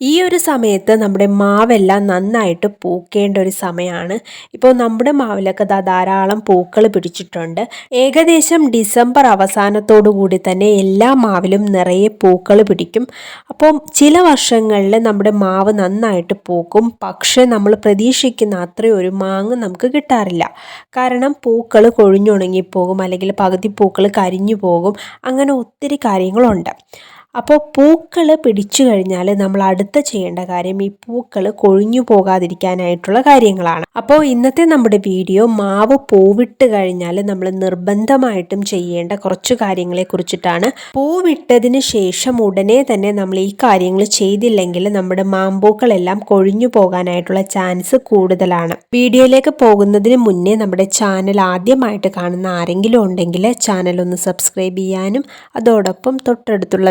ഈ ഒരു സമയത്ത് നമ്മുടെ മാവെല്ലാം നന്നായിട്ട് പൂക്കേണ്ട ഒരു സമയമാണ്. ഇപ്പോൾ നമ്മുടെ മാവിലൊക്കെ ധാരാളം പൂക്കൾ പിടിച്ചിട്ടുണ്ട്. ഏകദേശം ഡിസംബർ അവസാനത്തോടു കൂടി തന്നെ എല്ലാ മാവിലും നിറയെ പൂക്കൾ പിടിക്കും. അപ്പം ചില വർഷങ്ങളിൽ നമ്മുടെ മാവ് നന്നായിട്ട് പൂക്കും. പക്ഷേ നമ്മൾ പ്രതീക്ഷിക്കുന്ന അത്രയും ഒരു മാങ്ങ് നമുക്ക് കിട്ടാറില്ല. കാരണം പൂക്കൾ കൊഴിഞ്ഞുണങ്ങിപ്പോകും അല്ലെങ്കിൽ പകുതി പൂക്കൾ കരിഞ്ഞു പോകും. അങ്ങനെ ഒത്തിരി കാര്യങ്ങളുണ്ട്. അപ്പോൾ പൂക്കൾ പിടിച്ചു കഴിഞ്ഞാൽ നമ്മൾ അടുത്ത ചെയ്യേണ്ട കാര്യം ഈ പൂക്കൾ കൊഴിഞ്ഞു പോകാതിരിക്കാനായിട്ടുള്ള കാര്യങ്ങളാണ്. അപ്പോൾ ഇന്നത്തെ നമ്മുടെ വീഡിയോ മാവ് പൂവിട്ട് കഴിഞ്ഞാൽ നമ്മൾ നിർബന്ധമായിട്ടും ചെയ്യേണ്ട കുറച്ച് കാര്യങ്ങളെ കുറിച്ചിട്ടാണ്. പൂവിട്ടതിന് ശേഷം ഉടനെ തന്നെ നമ്മൾ ഈ കാര്യങ്ങൾ ചെയ്തില്ലെങ്കിൽ നമ്മുടെ മാമ്പൂക്കളെല്ലാം കൊഴിഞ്ഞു പോകാനായിട്ടുള്ള ചാൻസ് കൂടുതലാണ്. വീഡിയോയിലേക്ക് പോകുന്നതിന് മുന്നേ നമ്മുടെ ചാനൽ ആദ്യമായിട്ട് കാണുന്ന ആരെങ്കിലും ഉണ്ടെങ്കിൽ ചാനൽ ഒന്ന് സബ്സ്ക്രൈബ് ചെയ്യാനും അതോടൊപ്പം തൊട്ടടുത്തുള്ള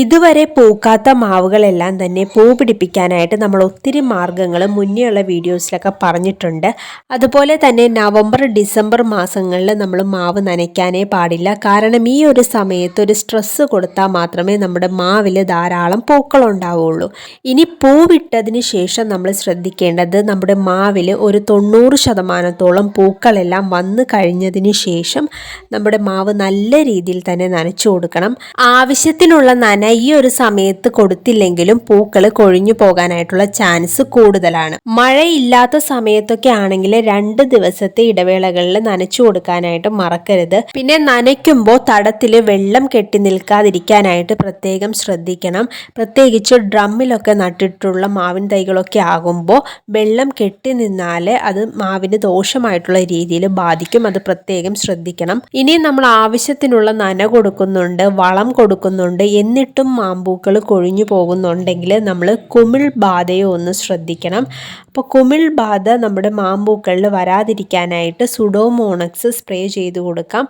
ഇതുവരെ പൂക്കാത്ത മാവുകളെല്ലാം തന്നെ പൂ പിടിപ്പിക്കാനായിട്ട് നമ്മൾ ഒത്തിരി മാർഗങ്ങൾ മുന്നേയുള്ള വീഡിയോസിലൊക്കെ പറഞ്ഞിട്ടുണ്ട്. അതുപോലെ തന്നെ നവംബർ ഡിസംബർ മാസങ്ങളിൽ നമ്മൾ മാവ് നനയ്ക്കാനേ പാടില്ല. കാരണം ഈ ഒരു സമയത്ത് ഒരു സ്ട്രെസ്സ് കൊടുത്താൽ മാത്രമേ നമ്മുടെ മാവിൽ ധാരാളം പൂക്കൾ ഇനി ഇനി പൂവിട്ടതിന് ശേഷം നമ്മൾ ശ്രദ്ധിക്കേണ്ടത് നമ്മുടെ മാവിൽ ഒരു തൊണ്ണൂറ് ശതമാനത്തോളം പൂക്കളെല്ലാം വന്നു കഴിഞ്ഞതിന് ശേഷം നമ്മുടെ മാവ് നല്ല രീതിയിൽ തന്നെ നനച്ചു കൊടുക്കണം. ആവശ്യത്തിനുള്ള ഈ ഒരു സമയത്ത് കൊടുത്തില്ലെങ്കിലും പൂക്കൾ കൊഴിഞ്ഞു പോകാനായിട്ടുള്ള ചാൻസ് കൂടുതലാണ്. മഴയില്ലാത്ത സമയത്തൊക്കെ ആണെങ്കിൽ രണ്ട് ദിവസത്തെ ഇടവേളകളിൽ നനച്ചു കൊടുക്കാനായിട്ട് മറക്കരുത്. പിന്നെ നനയ്ക്കുമ്പോൾ തടത്തിൽ വെള്ളം കെട്ടി നിൽക്കാതിരിക്കാനായിട്ട് പ്രത്യേകം ശ്രദ്ധിക്കണം. പ്രത്യേകിച്ച് ഡ്രമ്മിലൊക്കെ നട്ടിട്ടുള്ള മാവിൻ തൈകളൊക്കെ ആകുമ്പോൾ വെള്ളം കെട്ടി നിന്നാൽ അത് മാവിന് ദോഷമായിട്ടുള്ള രീതിയിൽ ബാധിക്കും. അത് പ്രത്യേകം ശ്രദ്ധിക്കണം. ഇനി നമ്മൾ ആവശ്യത്തിനുള്ള നന കൊടുക്കുന്നുണ്ട് വളം കൊടുക്കുന്നുണ്ട് എന്നിട്ട് എന്നിട്ടും മാമ്പൂക്കൾ കൊഴിഞ്ഞു പോകുന്നുണ്ടെങ്കിൽ നമ്മൾ കുമിൾ ബാധയോ ഒന്ന് ശ്രദ്ധിക്കണം. അപ്പോൾ കുമിൾ ബാധ നമ്മുടെ മാമ്പൂക്കളിൽ വരാതിരിക്കാനായിട്ട് സുഡോമോണക്സ് സ്പ്രേ ചെയ്ത് കൊടുക്കാം.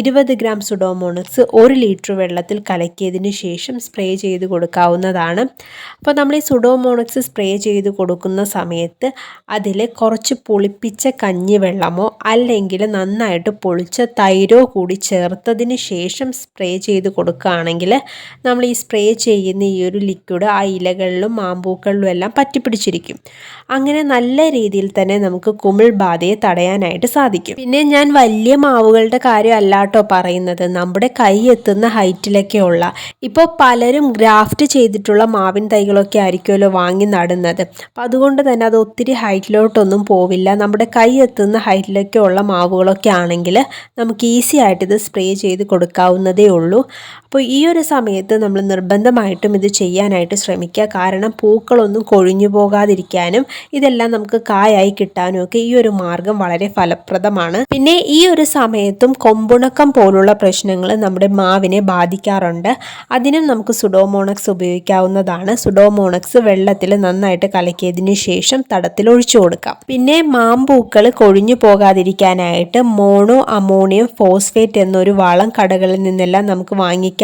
ഇരുപത് ഗ്രാം സുഡോമോണക്സ് ഒരു ലിറ്റർ വെള്ളത്തിൽ കലക്കിയതിന് ശേഷം സ്പ്രേ ചെയ്ത് കൊടുക്കാവുന്നതാണ്. അപ്പോൾ നമ്മൾ ഈ സുഡോമോണക്സ് സ്പ്രേ ചെയ്ത് കൊടുക്കുന്ന സമയത്ത് അതിൽ കുറച്ച് പുളിപ്പിച്ച കഞ്ഞിവെള്ളമോ അല്ലെങ്കിൽ നന്നായിട്ട് പൊളിച്ച തൈരോ കൂടി ചേർത്തതിന് ശേഷം സ്പ്രേ ചെയ്ത് കൊടുക്കുകയാണെങ്കിൽ നമ്മൾ ഈ സ്പ്രേ ചെയ്യുന്ന ഈ ഒരു ലിക്വിഡ് ആ ഇലകളിലും മാമ്പൂക്കളിലും എല്ലാം പറ്റിപ്പിടിച്ചിരിക്കും. അങ്ങനെ നല്ല രീതിയിൽ തന്നെ നമുക്ക് കുമിൾ ബാധയെ തടയാനായിട്ട് സാധിക്കും. പിന്നെ ഞാൻ വലിയ മാവുകളുടെ കാര്യം അല്ലാട്ടോ പറയുന്നത്. നമ്മുടെ കൈ എത്തുന്ന ഹൈറ്റിലൊക്കെയുള്ള ഇപ്പോൾ പലരും ഗ്രാഫ്റ്റ് ചെയ്തിട്ടുള്ള മാവിൻ തൈകളൊക്കെ ആയിരിക്കുമല്ലോ വാങ്ങി നടുന്നത്. അപ്പം അതുകൊണ്ട് തന്നെ അത് ഒത്തിരി ഹൈറ്റിലോട്ടൊന്നും പോവില്ല. നമ്മുടെ കൈ എത്തുന്ന ഹൈറ്റിലൊക്കെ ഉള്ള മാവുകളൊക്കെ ആണെങ്കിൽ നമുക്ക് ഈസി ആയിട്ട് ഇത് സ്പ്രേ ചെയ്ത് കൊടുക്കാവുന്നതേ ഉള്ളൂ. അപ്പോൾ ഈ ഒരു സമയത്ത് നമ്മൾ നിർബന്ധമായിട്ടും ഇത് ചെയ്യാനായിട്ട് ശ്രമിക്കുക. കാരണം പൂക്കളൊന്നും കൊഴിഞ്ഞു പോകാതിരിക്കാനും ഇതെല്ലാം നമുക്ക് കായായി കിട്ടാനും ഒക്കെ ഈ ഒരു മാർഗം വളരെ ഫലപ്രദമാണ്. പിന്നെ ഈ ഒരു സമയത്തും കൊമ്പുണക്കം പോലുള്ള പ്രശ്നങ്ങൾ നമ്മുടെ മാവിനെ ബാധിക്കാറുണ്ട്. അതിനും നമുക്ക് സുഡോമോണക്സ് ഉപയോഗിക്കാവുന്നതാണ്. സുഡോമോണക്സ് വെള്ളത്തിൽ നന്നായിട്ട് കലക്കിയതിന് ശേഷം തടത്തിൽ ഒഴിച്ചു കൊടുക്കാം. പിന്നെ മാമ്പൂക്കൾ കൊഴിഞ്ഞു പോകാതിരിക്കാനായിട്ട് മോണോ അമോണിയം ഫോസ്ഫേറ്റ് എന്നൊരു വളം കടകളിൽ നിന്നെല്ലാം നമുക്ക്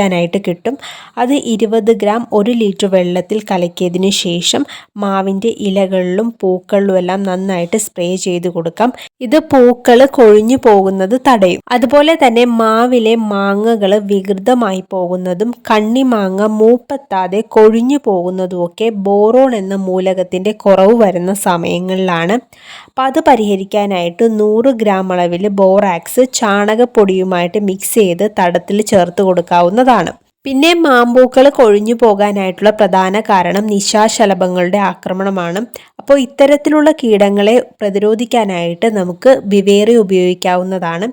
വാങ്ങിക്കാനായിട്ട് കിട്ടും. അത് ഇരുപത് ഗ്രാം ഒരു ലിറ്റർ വെള്ളത്തിൽ കലക്കിയതിന് ശേഷം മാവിന്റെ ഇലകളിലും പൂക്കളിലും എല്ലാം നന്നായിട്ട് സ്പ്രേ ചെയ്ത് കൊടുക്കാം. ഇത് പൂക്കൾ കൊഴിഞ്ഞു പോകുന്നത് തടയും. അതുപോലെ തന്നെ മാവിലെ മാങ്ങകൾ വികൃതമായി പോകുന്നതും കണ്ണിമാങ്ങ മൂപ്പെത്താതെ കൊഴിഞ്ഞു പോകുന്നതുമൊക്കെ ബോറോൺ എന്ന മൂലകത്തിന്റെ കുറവ് വരുന്ന സമയങ്ങളിലാണ്. അപ്പം അത് പരിഹരിക്കാനായിട്ട് നൂറ് ഗ്രാം അളവിൽ ബോറാക്സ് ചാണകപ്പൊടിയുമായിട്ട് മിക്സ് ചെയ്ത് തടത്തിൽ ചേർത്ത് കൊടുക്കാവുന്നതാണ് പിന്നെ മാമ്പൂക്കൾ കൊഴിഞ്ഞു പോകാനായിട്ടുള്ള പ്രധാന കാരണം നിശാശലഭങ്ങളുടെ ആക്രമണമാണ്. അപ്പോൾ ഇത്തരത്തിലുള്ള കീടങ്ങളെ പ്രതിരോധിക്കാനായിട്ട് നമുക്ക് ബിവേറിയ ഉപയോഗിക്കാവുന്നതാണ്.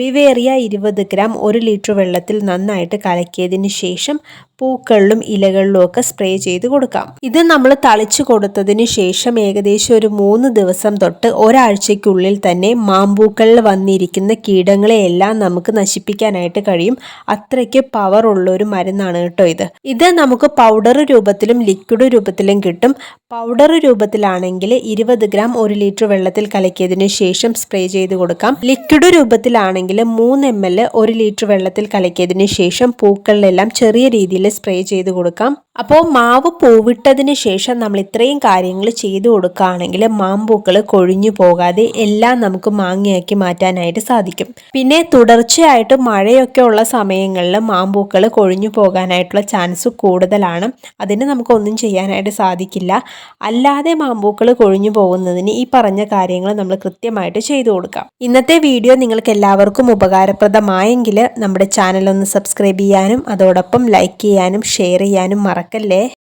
ബിവേറിയ ഇരുപത് ഗ്രാം ഒരു ലിറ്റർ വെള്ളത്തിൽ നന്നായിട്ട് കലക്കിയതിന് ശേഷം പൂക്കളിലും ഇലകളിലും ഒക്കെ സ്പ്രേ ചെയ്ത് കൊടുക്കാം. ഇത് നമ്മൾ തളിച്ചു കൊടുത്തതിന് ശേഷം ഏകദേശം ഒരു മൂന്ന് ദിവസം തൊട്ട് ഒരാഴ്ചയ്ക്കുള്ളിൽ തന്നെ മാമ്പൂക്കളിൽ വന്നിരിക്കുന്ന കീടങ്ങളെയെല്ലാം നമുക്ക് നശിപ്പിക്കാനായിട്ട് കഴിയും. അത്രയ്ക്ക് പവറുള്ളൊരു ഒരു മരുന്നാണ് കേട്ടോ ഇത്. ഇത് നമുക്ക് പൗഡർ രൂപത്തിലും ലിക്വിഡ് രൂപത്തിലും കിട്ടും. പൗഡർ രൂപത്തിലാണെങ്കിൽ ഇരുപത് ഗ്രാം ഒരു ലിറ്റർ വെള്ളത്തിൽ കലക്കിയതിനു ശേഷം സ്പ്രേ ചെയ്ത് കൊടുക്കാം. ലിക്വിഡ് രൂപത്തിലാണെങ്കിൽ മൂന്ന് എം എൽ ഒരു ലിറ്റർ വെള്ളത്തിൽ കലക്കിയതിനു ശേഷം പൂക്കളിലെല്ലാം ചെറിയ രീതിയിൽ സ്പ്രേ ചെയ്ത് കൊടുക്കാം. അപ്പോൾ മാവ് പൂവിട്ടതിന് ശേഷം നമ്മൾ ഇത്രയും കാര്യങ്ങൾ ചെയ്തു കൊടുക്കുകയാണെങ്കിൽ മാമ്പൂക്കൾ കൊഴിഞ്ഞു പോകാതെ എല്ലാം നമുക്ക് മാങ്ങയാക്കി മാറ്റാനായിട്ട് സാധിക്കും. പിന്നെ തുടർച്ചയായിട്ട് മഴയൊക്കെ ഉള്ള സമയങ്ങളിൽ മാമ്പൂക്കൾ കൊഴിഞ്ഞു പോകാനായിട്ടുള്ള ചാൻസ് കൂടുതലാണ്. അതിന് നമുക്കൊന്നും ചെയ്യാനായിട്ട് സാധിക്കില്ല. അല്ലാതെ മാമ്പൂക്കൾ കൊഴിഞ്ഞു പോകുന്നതിന് ഈ പറഞ്ഞ കാര്യങ്ങൾ നമ്മൾ കൃത്യമായിട്ട് ചെയ്തു കൊടുക്കാം. ഇന്നത്തെ വീഡിയോ നിങ്ങൾക്ക് എല്ലാവർക്കും ഉപകാരപ്രദമായെങ്കിൽ നമ്മുടെ ചാനൽ ഒന്ന് സബ്സ്ക്രൈബ് ചെയ്യാനും അതോടൊപ്പം ലൈക്ക് ചെയ്യാനും ഷെയർ ചെയ്യാനും മറക്കല്ലേ